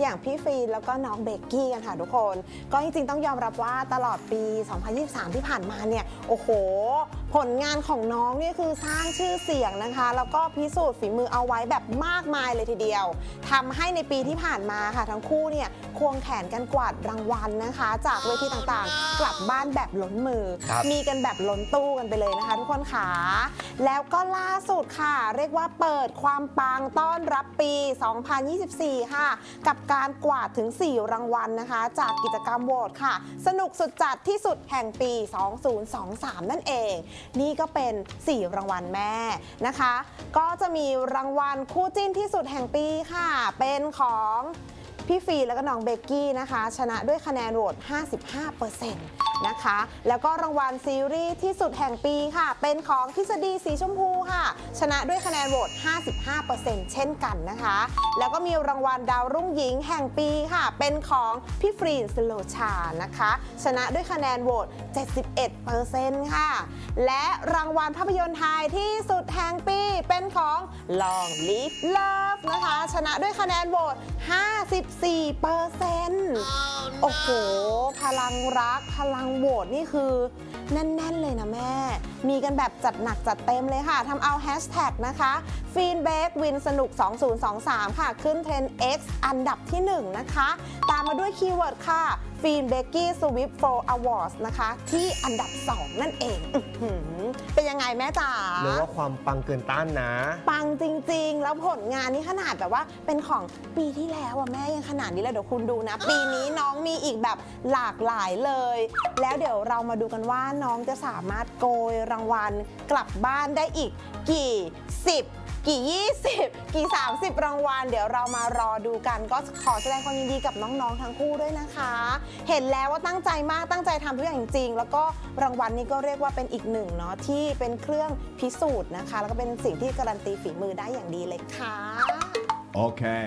อย่างพี่ฟีนแล้วก็น้องเบกกี้กันค่ะทุกคน ก็จริงๆต้องยอมรับว่าตลอดปี 2023 ที่ผ่านมาเนี่ยโอ้โห ผลงานของน้องเนี่ยคือสร้างชื่อเสียงนะคะ แล้วก็พิสูจน์ฝีมือเอาไว้แบบมากมายเลยทีเดียวทำให้ในปีที่ผ่านมาค่ะทั้งคู่เนี่ยควงแขนกันกวาดรางวัลนะคะ จากเวทีต่างๆ กลับบ้านแบบล้นมือครับมีกันแบบล้นตู้กันไปเลยนะคะ ทุกคนค่ะแล้วก็ล่าสุดค่ะ เรียกว่าเปิดความปังต้อนรับปี 2024 ค่ะ กับการกวาดถึง 4 รางวัลนะคะ จากกิจกรรมโหวตค่ะ สนุกสุดจัดที่สุดแห่งปี 2023 นั่นเอง นี่ก็เป็น 4 รางวัลแม่นะคะ ก็จะมีรางวัลคู่จิ้นที่สุดแห่งปีค่ะ เป็นของพี่ฟีแล้วก็น้องเบกกี้นะคะ ชนะด้วยคะแนนโหวต 55%นะคะ แล้วก็รางวัลซีรีส์ที่สุดแห่งปีค่ะ เป็นของทฤษฎีสีชมพูค่ะ ชนะด้วยคะแนนโหวต 55%เช่นกันนะคะ แล้วก็มีรางวัลดาวรุ่งหญิงแห่งปีค่ะ เป็นของพี่ฟรีนสโลชานะคะ ชนะด้วยคะแนนโหวต 71%ค่ะ และรางวัลภาพยนตร์ไทยที่สุดแห่งปีเป็นของ Long Live Love นะคะ ชนะด้วยคะแนนโหวต 54%โอ้โห พลังรัก พลังโหวตนี่คือ แน่น ๆ เลยนะแม่ มีกันแบบจัดหนักจัดเต็มเลยค่ะทำเอาแฮชแท็กนะคะฟีนเบกวินสนุก 2023 ค่ะ ขึ้นเทรนด์ X อันดับที่ 1 นะคะ ตามมาด้วยคีย์เวิร์ดค่ะฟีนเบกกี้สวิฟโฟร์อวอร์สนะคะ ที่อันดับ 2 นั่นเอง แม่จ๋าเรียกว่าความปังเกินต้านนะ ปังจริง ๆ แล้วผลงานนี่ขนาดแบบว่าเป็นของปีที่แล้วอะแม่ยังขนาดนี้เลยเดี๋ยวคุณดูนะ ปีนี้น้องมีอีกแบบหลากหลายเลย แล้วเดี๋ยวเรามาดูกันว่าน้องจะสามารถโกยรางวัลกลับบ้านได้อีกกี่สิบ กี่ 20 กี่ 30 รางวัลเดี๋ยวเรามารอดูกัน ก็ขอแสดงความยินดีกับน้องๆทั้งคู่ด้วยนะคะ เห็นแล้วว่าตั้งใจมากตั้งใจทำทุกอย่างจริงๆแล้วก็รางวัลนี้ก็เรียกว่าเป็นอีกหนึ่งเนาะที่เป็นเครื่องพิสูจน์นะคะ แล้วก็เป็นสิ่งที่การันตีฝีมือได้อย่างดีเลยค่ะ Okay.